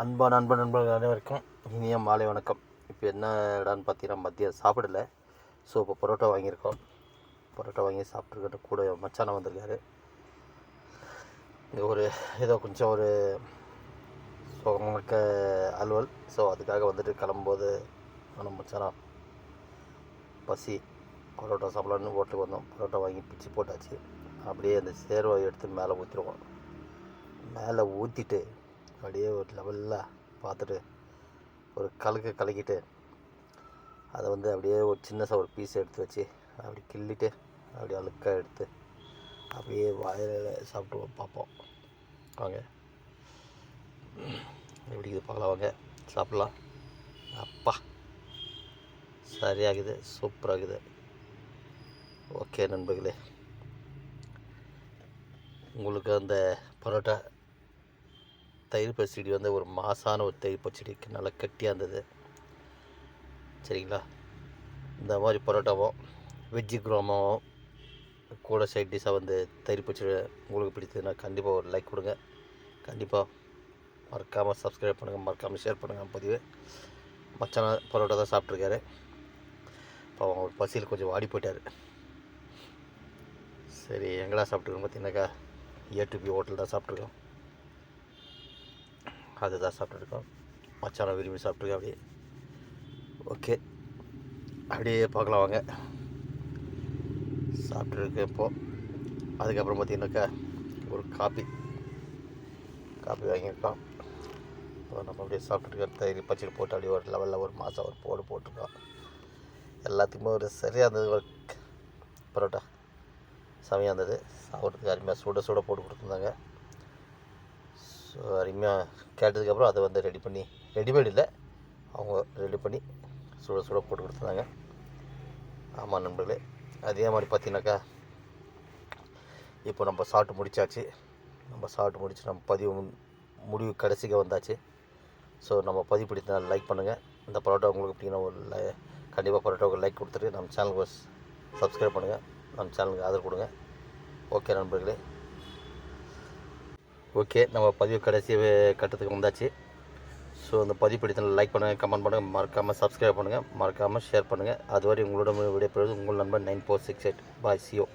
அன்பான நண்பன் நண்பர்கள் அனைவருக்கும் இனிய மாலை வணக்கம். இப்போ என்ன இடான்னு பார்த்தீங்கன்னா மதியம் சாப்பிடல. ஸோ இப்போ பரோட்டா வாங்கியிருக்கோம். பரோட்டா வாங்கி சாப்பிட்ருக்கிட்ட கூட மச்சானம் வந்திருக்காரு. ஒரு ஏதோ கொஞ்சம் ஒரு சுகமிக்க அலுவல். ஸோ அதுக்காக வந்துட்டு கிளம்பும்போது நம்ம மச்சானம் பசி பரோட்டா சாப்பிட்லான்னு ஹோட்டலுக்கு வந்தோம். பரோட்டா வாங்கி பிச்சு போட்டாச்சு. அப்படியே அந்த சேர்வை எடுத்து மேலே ஊற்றிடுவோம் மேலே ஊற்றிட்டு அப்படியே ஒரு லெவலில் பார்த்துட்டு ஒரு கலக்கு கலக்கிட்டு அதை வந்து அப்படியே ஒரு சின்னசா ஒரு பீஸ் எடுத்து வச்சு அப்படி கிள்ளிட்டு அப்படியே அழுக்காக எடுத்து அப்படியே வாயில் சாப்பிட்டு பார்ப்போம். வாங்க. எப்படி இது பார்க்கலாம் வாங்க. சாப்பிட்லாம். அப்பா. சரியாகுது சூப்பராகுது ஓகே நண்பர்களே. உங்களுக்கு அந்த பரோட்டா தயிர் பச்சடி வந்து ஒரு மாசான ஒரு தயிர் பச்சடிக்கு நல்லா கட்டியாக இருந்தது. சரிங்களா? இந்த மாதிரி பரோட்டாவும் வெஜ்ஜு குரோமாவும் கூட சைட் டிஷ்ஷாக வந்து தயிர் பச்சடி உங்களுக்கு பிடித்ததுன்னா கண்டிப்பாக ஒரு லைக் கொடுங்க. கண்டிப்பாக மறக்காமல் சப்ஸ்கிரைப் பண்ணுங்கள் மறக்காமல் ஷேர் பண்ணுங்கள் பதிவு. மச்சான பரோட்டா தான் சாப்பிட்ருக்காரு இப்போ அவங்க பசியில் கொஞ்சம் வாடி போயிட்டார். சரி எங்கடா சாப்பிட்ருக்கோம் பார்த்தீங்கன்னாக்கா ஏ டு பி ஹோட்டல் தான் சாப்பிட்ருக்கோம் அதுதான் சாப்பிட்ருக்கோம் மச்சாரம் விரும்பி சாப்பிட்ருக்கேன் அப்படியே. ஓகே. அப்படியே பார்க்கலாம் வாங்க. சாப்பிட்ருக்கேன் இப்போது அதுக்கப்புறம் பார்த்தீங்கன்னாக்கா ஒரு காப்பி காப்பி வாங்கியிருக்கோம். இப்போ நம்ம அப்படியே சாப்பிட்ருக்கோம் தயிர் பச்சடி போட்டு அப்படியே ஒரு லெவலில் ஒரு மாதம் ஒரு போடு போட்டிருக்கோம். எல்லாத்துக்குமே ஒரு சரியாக இருந்தது ஒரு பரோட்டா. செமையாக இருந்தது. சாப்பிட்றதுக்கு அருமையாக சுட சுட போட்டு கொடுத்துருந்தாங்க. ஸோ அருமையாக கேட்டதுக்கப்புறம் அதை வந்து ரெடி பண்ணி ரெடிமேட் இல்லை அவங்க ரெடி பண்ணி சுட சுட போட்டு கொடுத்துருந்தாங்க. ஆமாம் நண்பர்களே அதே மாதிரி பார்த்தீங்கன்னாக்கா இப்போ நம்ம சாப்பிட்டு முடிச்சாச்சு. நம்ம சாப்பிட்டு முடிச்சு நம்ம பதிவு முடிவு கடைசிக்கு வந்தாச்சு. ஸோ நம்ம பதிவு பிடித்தா லைக் பண்ணுங்கள் இந்த பரோட்டா உங்களுக்கு பிடிக்கிற ஒரு லை கண்டிப்பாக பரோட்டாவுக்கு லைக் கொடுத்துட்டு நம்ம சேனலுக்கு சப்ஸ்கிரைப் பண்ணுங்கள் நம்ம சேனலுக்கு ஆதரவு கொடுங்க. ஓகே நண்பர்களே. ஓகே நம்ம பதிவு கடைசி கட்டத்துக்கு வந்தாச்சு. ஸோ அந்த பதிவு பிடித்தல லைக் பண்ணுங்கள் கமெண்ட் பண்ணுங்கள் மறக்காமல் சப்ஸ்கிரைப் பண்ணுங்கள் மறக்காமல் ஷேர் பண்ணுங்கள் அதுவரை உங்களோட விடைபெறுவது உங்கள் நண்பர் nine four six eight. Bye ciao